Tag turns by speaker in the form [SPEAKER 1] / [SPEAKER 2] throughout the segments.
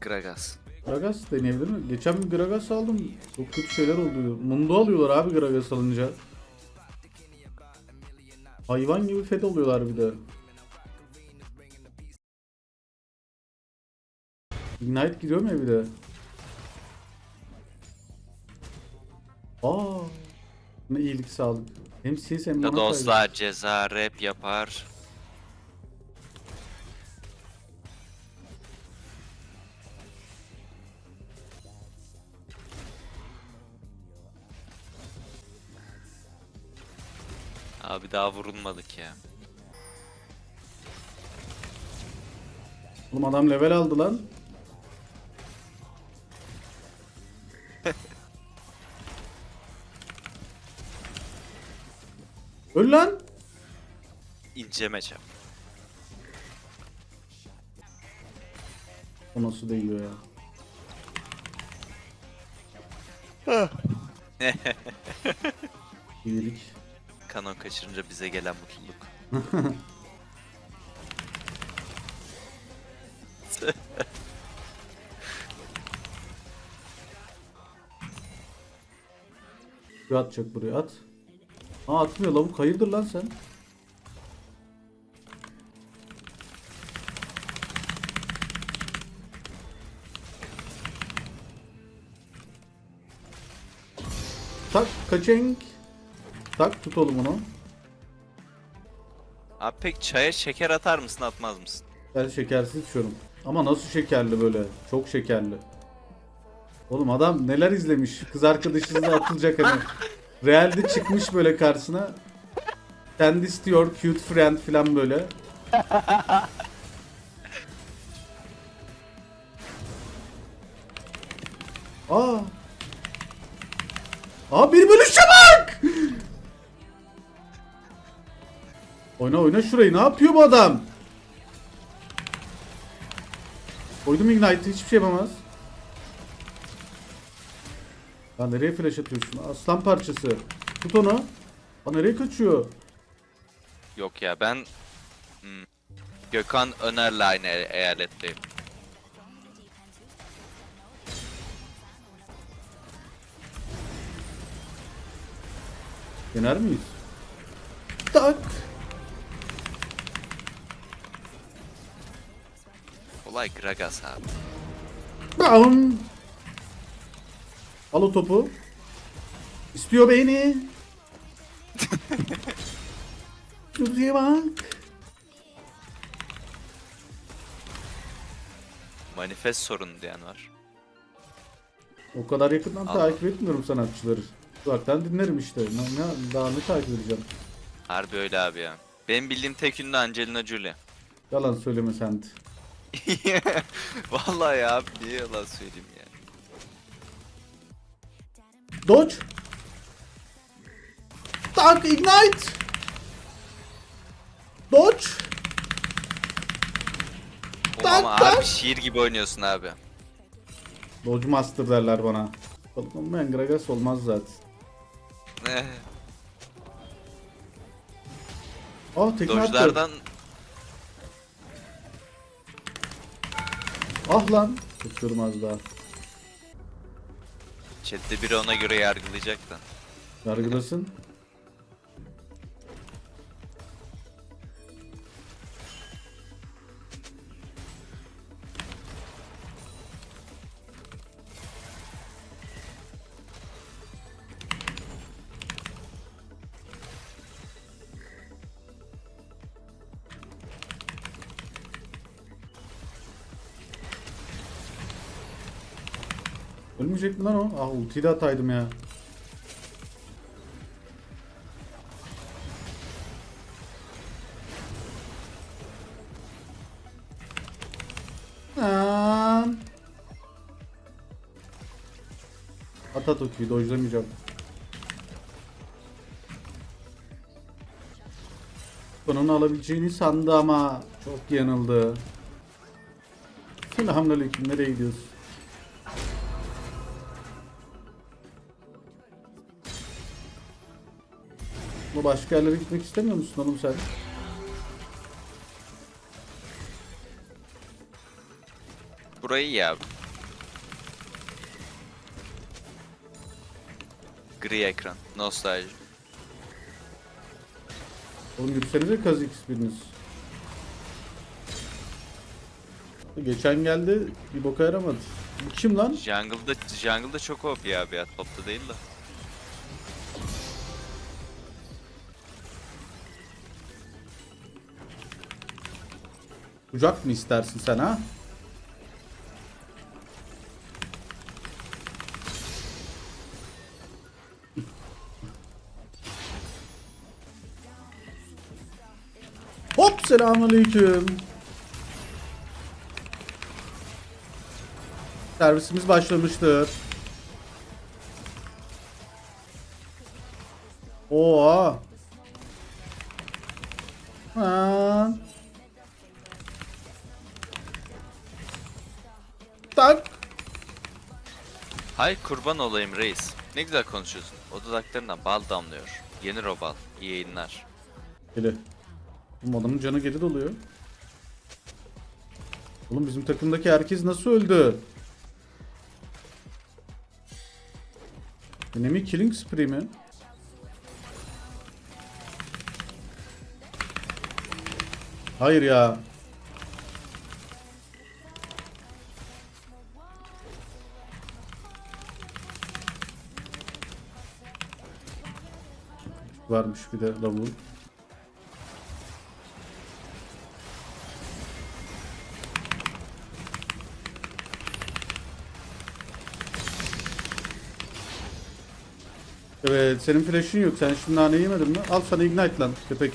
[SPEAKER 1] Gragas.
[SPEAKER 2] Gragas deneyebilir mi? Geçen bir Gragas aldım. Çok kötü şeyler oldu. Mundo alıyorlar abi Gragas alınca. Hayvan gibi fed oluyorlar bir de. Ignite giriyor mu ya bir de? Aa, ne iyilik sağlık. Hem CS hem kaybı.
[SPEAKER 1] dostlar ceza rap yapar. Abi daha vurulmadık ya.
[SPEAKER 2] Oğlum adam level aldı lan. Öl lan.
[SPEAKER 1] İnce matchup.
[SPEAKER 2] O nasıl değiyor ya? İyilik.
[SPEAKER 1] Kanon kaçırınca bize gelen mutluluk.
[SPEAKER 2] Bir atacak buraya at. Aa atmıyor lavuk hayırdır lan sen? Tak kaçenk. Tak tut oğlum onu.
[SPEAKER 1] Abi pek çaya şeker atar mısın atmaz mısın?
[SPEAKER 2] Ben şekersiz içiyorum. Ama nasıl şekerli böyle? Çok şekerli. Oğlum adam neler izlemiş. Kız arkadaşınıza atılacak hani. Realde çıkmış böyle karşısına. Kendi istiyor cute friend falan böyle. Aa. Aa bir bölüşe bak! Oyna oyna şurayı. Ne yapıyor bu adam? Koydum Ignite'ı hiçbir şey yapamaz. Ya nereye flash atıyorsun? Aslan parçası. Tut onu. Aa nereye kaçıyor?
[SPEAKER 1] Yok ya ben hmm, Gökhan Öner'le aynı e- eyaletteyim.
[SPEAKER 2] Yener miyiz? Tak.
[SPEAKER 1] Olay Gragas abi.
[SPEAKER 2] Bam. Al o topu. İstiyor beni. Şuraya bak.
[SPEAKER 1] Manifest sorunu diyen var.
[SPEAKER 2] O kadar yakından
[SPEAKER 1] Allah.
[SPEAKER 2] takip etmiyorum sanatçıları. Uzaktan dinlerim işte. Ne, ne, daha ne takip edeceğim?
[SPEAKER 1] Harbi öyle abi ya. Benim bildiğim tek ünlü Angelina Jolie.
[SPEAKER 2] Yalan söyleme sen.
[SPEAKER 1] Vallahi ya abi niye yalan söyleyeyim ya.
[SPEAKER 2] Dodge. Tak ignite. Dodge.
[SPEAKER 1] Oğlum
[SPEAKER 2] Tak,
[SPEAKER 1] ama
[SPEAKER 2] tak.
[SPEAKER 1] abi şiir gibi oynuyorsun abi.
[SPEAKER 2] Dodge Master derler bana. Olmayan Gragas olmaz zaten.
[SPEAKER 1] Eh,
[SPEAKER 2] Ah tekme attı.
[SPEAKER 1] Dojlardan
[SPEAKER 2] Ah lan. Tutuyorum az daha.
[SPEAKER 1] chatte biri ona göre yargılayacak da.
[SPEAKER 2] Yargılasın. Ölmeyecek mi lan o? Ah ultiyi de ataydım ya. Lan. At at ultiyi dojlamayacağım. Sonunu alabileceğini sandı ama çok yanıldı. Selamünaleyküm nereye gidiyorsun? Bu başka yerlere gitmek istemiyor musun oğlum sen?
[SPEAKER 1] Bu burayı abi. Gri ekran. Nostalji.
[SPEAKER 2] Oğlum yürüsenize Kazix biriniz. Geçen geldi bir boka yaramadı. Bu kim lan?
[SPEAKER 1] Jungle'da, jungle'da çok OP ya. Topta değil de.
[SPEAKER 2] Kucak mı istersin sen ha? Hop selamünaleyküm. Servisimiz başlamıştır. Oha. Ha.
[SPEAKER 1] Hay kurban olayım reis. Ne güzel konuşuyorsun. O dudaklarından bal damlıyor. Yenir o bal. İyi yayınlar.
[SPEAKER 2] Geri. Bu adamın canı geri doluyor. Oğlum bizim takımdaki herkes nasıl öldü? Enemy killing spree mi? Hayır ya. Varmış bir de lavuğun. Evet senin flash'ın yok. Sen şimdi nane yemedin mi? Al sana ignite lan köpek.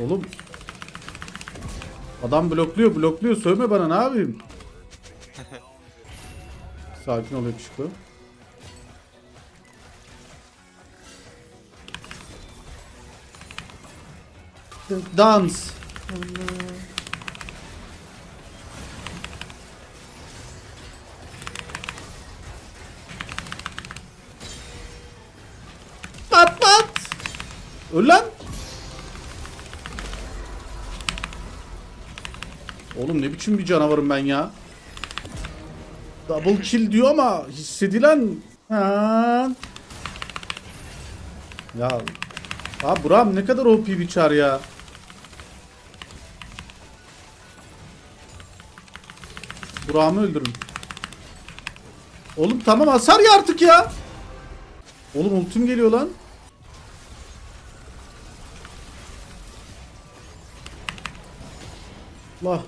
[SPEAKER 2] Oğlum. Adam blokluyor blokluyor. Sövme bana ne yapayım? Sakin ol yakışıklı. Dans. Pat pat. Öl lan. Oğlum ne biçim bir canavarım ben ya. Double kill diyor ama hissedilen. Ha. Ya. Abi Buram ne kadar OP bir çar ya. Burak'ımı öldürün. Oğlum tamam hasar ya artık ya. Oğlum ultim geliyor lan. Allah.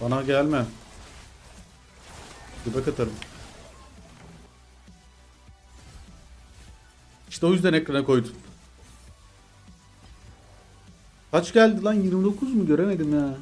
[SPEAKER 2] Bana gelme. Göbek atarım. İşte o yüzden ekrana koydum. Kaç geldi lan? 29 mu? Göremedim ya.